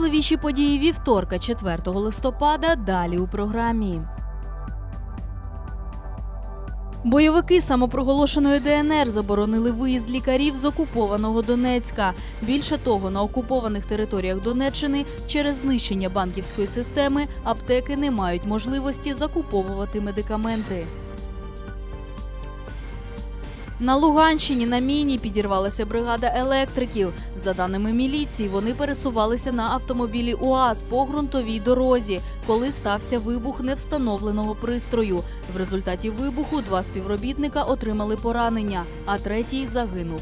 Найцікавіші події вівторка, 4 листопада. Далі у програмі. Бойовики самопроголошеної ДНР заборонили виїзд лікарів з окупованого Донецька. Більше того, на окупованих територіях Донеччини через знищення банківської системи аптеки не мають можливості закуповувати медикаменти. На Луганщині на міні підірвалася бригада електриків. За даними міліції, вони пересувалися на автомобілі УАЗ по ґрунтовій дорозі, коли стався вибух невстановленого пристрою. В результаті вибуху два співробітника отримали поранення, а третій загинув.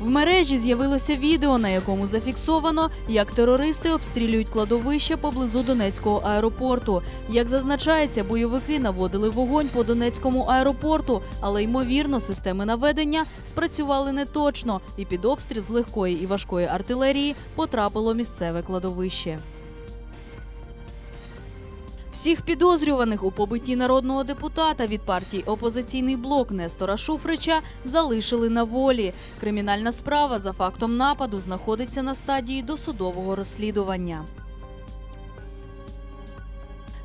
В мережі з'явилося відео, на якому зафіксовано, як терористи обстрілюють кладовище поблизу Донецького аеропорту. Як зазначається, бойовики наводили вогонь по Донецькому аеропорту, але ймовірно, системи наведення спрацювали неточно, і під обстріл з легкої і важкої артилерії потрапило місцеве кладовище. Всіх підозрюваних у побитті народного депутата від партії Опозиційний блок Нестора Шуфрича залишили на волі. Кримінальна справа за фактом нападу знаходиться на стадії досудового розслідування.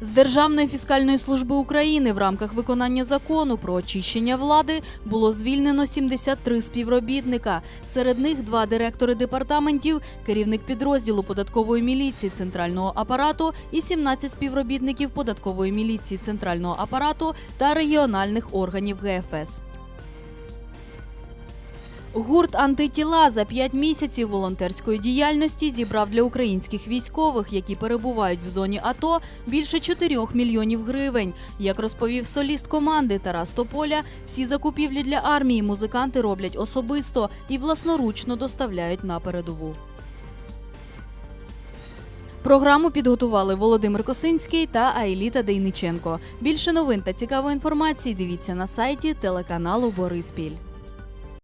З Державної фіскальної служби України в рамках виконання закону про очищення влади було звільнено 73 співробітника. Серед них два директори департаментів, керівник підрозділу податкової міліції центрального апарату і 17 співробітників податкової міліції центрального апарату та регіональних органів ГФС. Гурт антитіла за п'ять місяців волонтерської діяльності зібрав для українських військових, які перебувають в зоні АТО, більше 4 мільйонів гривень. Як розповів соліст команди Тарас Тополя, всі закупівлі для армії музиканти роблять особисто і власноручно доставляють на передову. Програму підготували Володимир Косинський та Аеліта Дейниченко. Більше новин та цікавої інформації дивіться на сайті телеканалу Бориспіль.